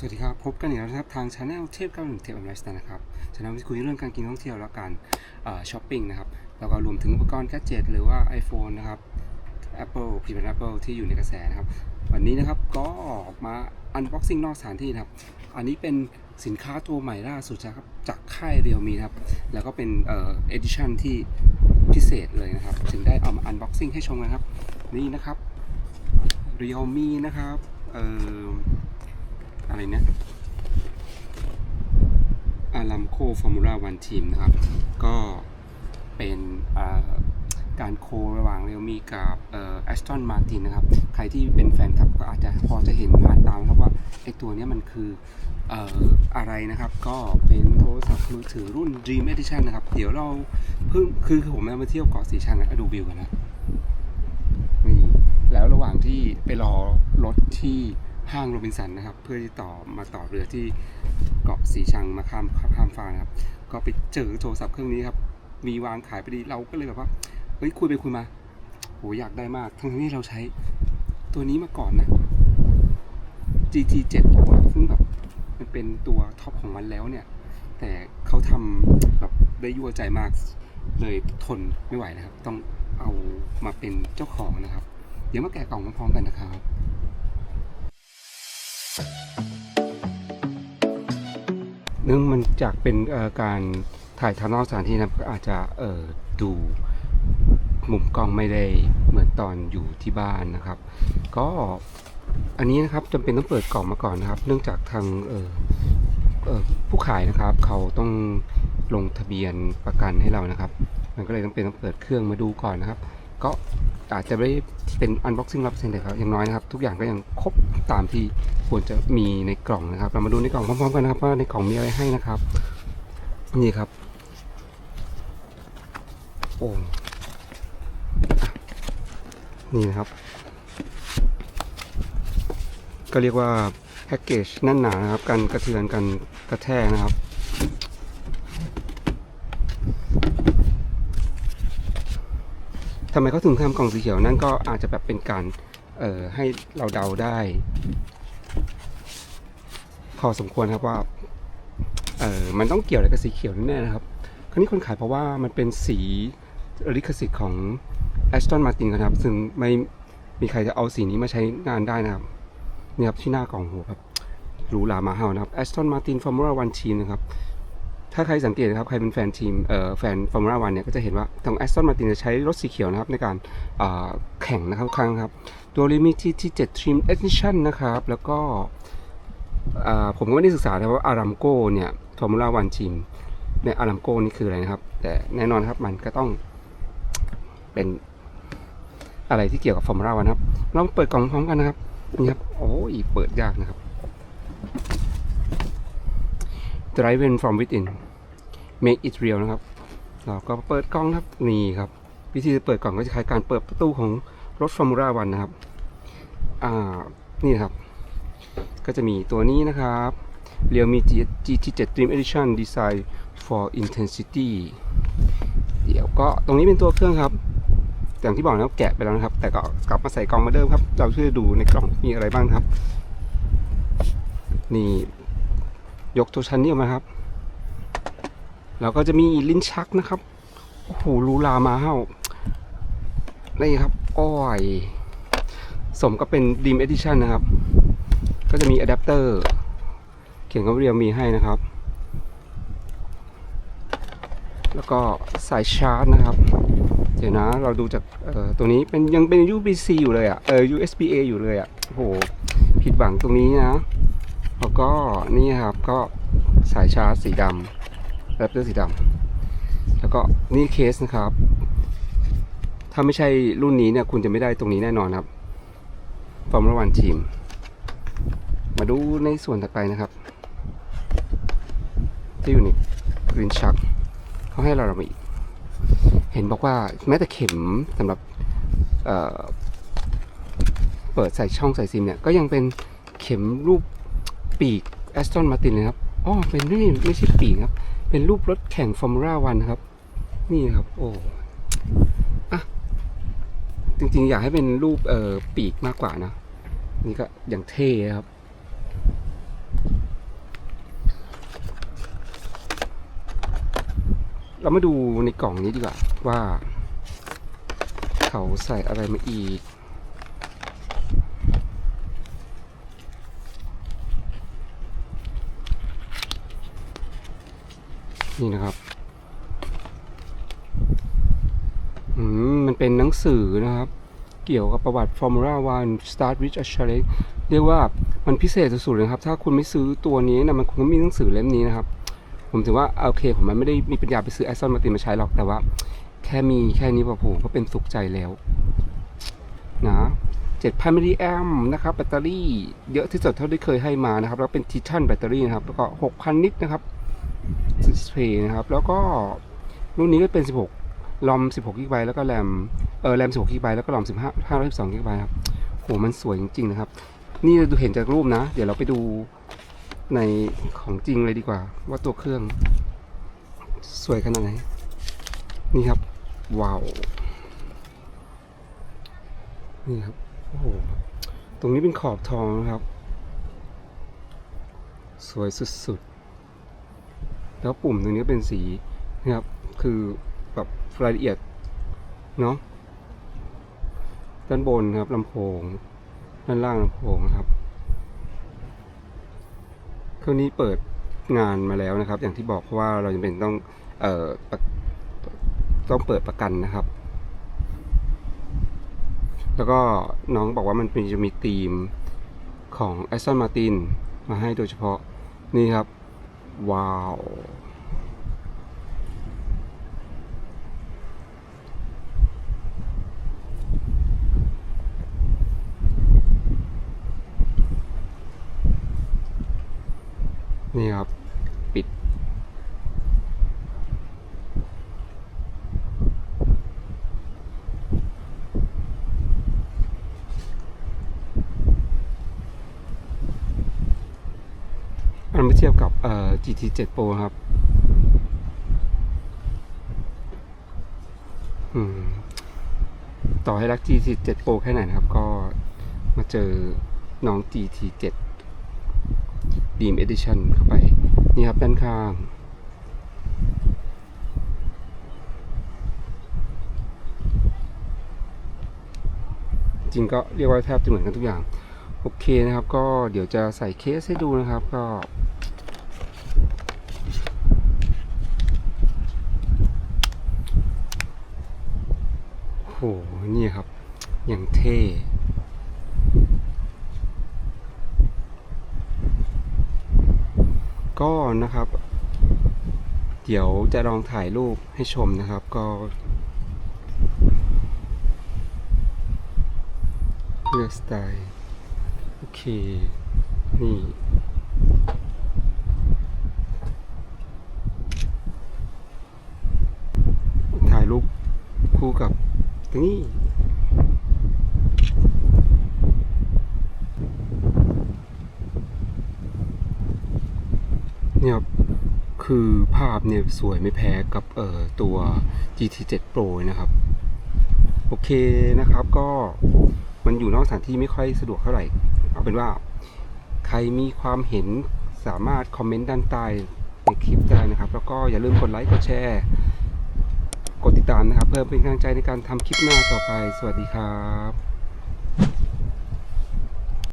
สวัสดีครับ พบกันอีกแล้วนะครับทางช anel เทพ91เทพอเมริสตานะครับช anel ที่คุยเรื่องการกินท่องเที่ยวและการช้อปปิ้งนะครับแล้วก็รวมถึงอุปกรณ์แกจิตหรือว่า iPhone นะครับ Apple ผลิตภัณฑ์ Apple ที่อยู่ในกระแสนะครับ วันนี้นะครับก็มา unboxing นอกสถานที่นะครับ อันนี้เป็นสินค้าตัวใหม่ล่าสุดนะครับจากค่ายเรียวมีนะครับ แล้วก็เป็นเอ่อ edition ที่พิเศษเลยนะครับ ถึงได้เอามา unboxing ให้ชมกันครับ นี่นะครับ Realme นะครับเอ่อ อะไรเนี่ยอารัมโคฟอร์มูล่าวันทีมนะครับ ก็เป็นการโคระหว่างเร l มีกับแอสตันมาตินนะครับ ใครที่เป็นแฟนคลับก็อาจจะพอจะเห็นผ่านตามนะครับว่าไอตัวเนี้ยมันคืออะไรนะครับ ก็เป็นโทรศัพท์มือถือรุ่น Dream Edition นะครับ เดี๋ยวเราเพิ่งคือผมมาเที่ยวเกาะสีชังอะดูวิวกันนะนี่แล้วระหว่างที่ไปรอรถที่ ห้างโรบินสันนะครับ เพื่อที่ต่อมาต่อเรือที่เกาะสีชังมาข้ามข้ามฟ้ากนะครับ ก็ไปเจอโทรศัพท์เครื่องนี้ครับ มีวางขายพอดีเราก็เลยแบบว่าเฮ้ยคุยไปคุยมาโหอยากได้มากทั้งที่เราใช้ตัวนี้มาก่อนนะ GT 7 Pro ซึ่งแบบมันเป็นตัวท็อปของมันแล้วเนี่ย แต่เขาทำแบบได้ยั่วใจมากเลยทนไม่ไหวนะครับ ต้องเอามาเป็นเจ้าของนะครับ เดี๋ยวมาแกะกล่องพร้อมๆกันนะครับ เนื่องมันจากเป็นการถ่ายทำนอกสถานที่นะก็อาจจะเดูมุมกล้องไม่ได้เหมือนตอนอยู่ที่บ้านนะครับ ก็อันนี้นะครับจำเป็นต้องเปิดกล่องมาก่อนนะครับ เนื่องจากทางผู้ขายนะครับ เขาต้องลงทะเบียนประกันให้เรานะครับ มันก็เลยต้องเป็นต้องเปิดเครื่องมาดูก่อนนะครับ ก็อาจจะไม่ได้เป็น unboxing รับเซ็นแต่ครับอย่างน้อยนะครับ ทุกอย่างก็ยังครบตามที่ควรจะมีในกล่องนะครับ เรามาดูในกล่องพร้อมๆกันนะครับว่าในกล่องมีอะไรให้นะครับ นี่ครับ โอ้นี่นะครับ ก็เรียกว่าแพ็กเกจแน่นหนานะครับ กันกระเทือนกันกระแทกนะครับ ทำไมเขาถึงทำกล่องสีเขียวนั่นก็อาจจะแบบเป็นการเอ่อให้เราเดาได้ พอสมควรครับว่าเออมันต้องเกี่ยวอะไรกับสีเขียวแน่ๆนะครับ คราวนี้คนขายเพราะว่ามันเป็นสีลิขสิทธิ์ของ Aston Martin ครับ ซึ่งไม่มีใครจะเอาสีนี้มาใช้งานได้นะครับนี่ครับที่หน้ากล่องโหแบบหรูหรามาเฮานะครับ Aston Martin Formula One Team นะครับ ถ้าใครสังเกตนะครับใครเป็นแฟนทีมเอ่อแฟนฟอร์มูล่าวันเนี่ยก็จะเห็นว่าทางแอสตันมาตินจะใช้รถสีเขียวนะครับในการแข่งนะครับครั้งครับ ตัวลิมิตที่ที่7 Trim Edition นะครับ แล้วก็ผมก็ไม่ได้ศึกษานะว่าอารามโกเนี่ยฟอร์มูล่าวันทีมในอารามโกนี่คืออะไรนะครับ แต่แน่นอนครับมันก็ต้องเป็นอะไรที่เกี่ยวกับฟอร์มูล่าวันครับลองเปิดกล่องพร้อมกันนะครับนี่ครับโอ้ยเปิดยากนะครับ Driven from within make it real นะครับ เราก็เปิดกล้องครับนี่ครับวิธีเปิดกล่องก็จะคล้ายการเปิดประตูของรถฟอร์มูล่าวันนะครับอ่านี่นะครับ ก็จะมีตัวนี้นะครับ Realme GT7 Dream Edition Design for Intensity เดี๋ยวก็ตรงนี้เป็นตัวเครื่องครับอย่างที่บอกนะครับแกะไปแล้วนะครับ แต่ก็กลับมาใส่กล่องมาเดิมครับ เราช่วยดูในกล่องมีอะไรบ้างครับ นี่ ยกตัวชั้นนี้ออกมาครับ แล้วก็จะมีลิ้นชักนะครับโอ้โหรูลามาเฮ้านี่ครับ อ้อย สมก็เป็นดีมเอดิชันนะครับ ก็จะมีอะแดปเตอร์ เขียนกับเรียมีให้นะครับ แล้วก็สายชาร์จนะครับ เดี๋ยวนะ เราดูจากตัวนี้เป็นยังเป็น USB-C อยู่เลยอะ่ะเออ USB-A อยู่เลยอะ่ะโอ้โห ผิดหวังตรงนี้นะ แล้วก็นี่ครับก็สายชาร์จสีดำแรปเตอร์สีดำแล้วก็นี่เคสนะครับ ถ้าไม่ใช่รุ่นนี้เนี่ยคุณจะไม่ได้ตรงนี้แน่นอนครับ Formula One Team มาดูในส่วนต่อไปนะครับ ที่อยู่ในกรีนชักเขาให้เราเรามาอีกเห็นบอกว่าแม้แต่เข็มสำหรับเเปิดใส่ช่องใส่ซิมเนี่ยก็ยังเป็นเข็มรูป ปีกแอสตันมาตินเลยครับอ๋อเป็นไม่ไม่ใช่ปีกครับ เป็นรูปรถแข่งฟอร์มูล่าวันครับ นี่ครับ โอ้อะจริงๆ อยากให้เป็นรูปเอ่อปีกมากกว่านะ นี่ก็อย่างเท่ครับเรามาดูในกล่องนี้ดีกว่าว่า เขาใส่อะไรมาอีก นี่นะครับมมันเป็นหนังสือนะครับ เกี่ยวกับประวัติ Formula One Start with a Challenge เรียกว่ามันพิเศษสุดๆเลยนะครับ ถ้าคุณไม่ซื้อตัวนี้นะมันคงไม่มีหนังสือเล่มนี้นะครับ ผมถือว่าโอเค ผมมันไม่ได้มีปัญญาไปซื้อ Aston Martin มาใช้หรอกแต่ว่า แค่มีแค่นี้พอผมก็เป็นสุขใจแล้วนะ7,000มิลลิแอมนะครับ แบตเตอรี่เยอะที่สุดเท่าที่เคยให้มานะครับ แล้วเป็นทิทันแบตเตอรี่นะครับ แล้วก็6,000นิตนะครับ ดิสเพย์นะครับ แล้วก็รุ่นนี้ก็เป็น 16ลอม 16กิกไบต์แล้วก็แรมเออแรม 16กิกไบต์แล้วก็ลอม 15 512กิกไบต์ครับโหมันสวยจริงๆนะครับ นี่เราดูเห็นจากรูปนะ เดี๋ยวเราไปดูในของจริงเลยดีกว่า ว่าตัวเครื่อง สวยขนาดไหน นี่ครับ ว้าว นี่ครับ โอ้โห ตรงนี้เป็นขอบทองนะครับ สวยสุดๆ แล้วปุ่มตรงนี้เป็นสีนะครับ คือแบบรายละเอียดเนาะด้านบนครับลำโพง ด้านล่างลำโพงนะครับ เครื่องนี้เปิดงานมาแล้วนะครับ อย่างที่บอกเพราะว่าเราจะเป็นต้องเอ่อต้องเปิดประกันนะครับ แล้วก็น้องบอกว่ามันเป็นจะมีธีมของ Aston Martin มาให้โดยเฉพาะนี่ครับ ว้าว นี่ครับ ปิด เทียบกับเอ่อ GT7 Pro ครับต่อให้รัก GT7 Pro แค่ไหนนะครับ ก็มาเจอน้อง GT7 Dream Edition เข้าไป นี่ครับ ด้านข้างจริงก็เรียกว่าแทบจะเหมือนกันทุกอย่าง โอเคนะครับ ก็เดี๋ยวจะใส่เคสให้ดูนะครับ ก็ โอ้โห นี่ครับ อย่างเท่ก็นะครับ เดี๋ยวจะลองถ่ายรูปให้ชมนะครับ ก็เลือกสไตล์ โอเค นี่ ถ่ายรูปคู่กับตรง นี้เนี่ยครับคือภาพเนี่ยสวยไม่แพ้กับเอ่อตัว GT7 Pro นะครับ โอเคนะครับก็มันอยู่นอกสถานที่ไม่ค่อยสะดวกเท่าไหร่ เอาเป็นว่าใครมีความเห็นสามารถคอมเมนต์ด้านใต้ในคลิปได้นะครับ แล้วก็อย่าลืมกดไลค์กดแชร์ กดติดตามนะครับ เพื่อเป็นกำลังใจในการทำคลิปหน้าต่อไป สวัสดีครับ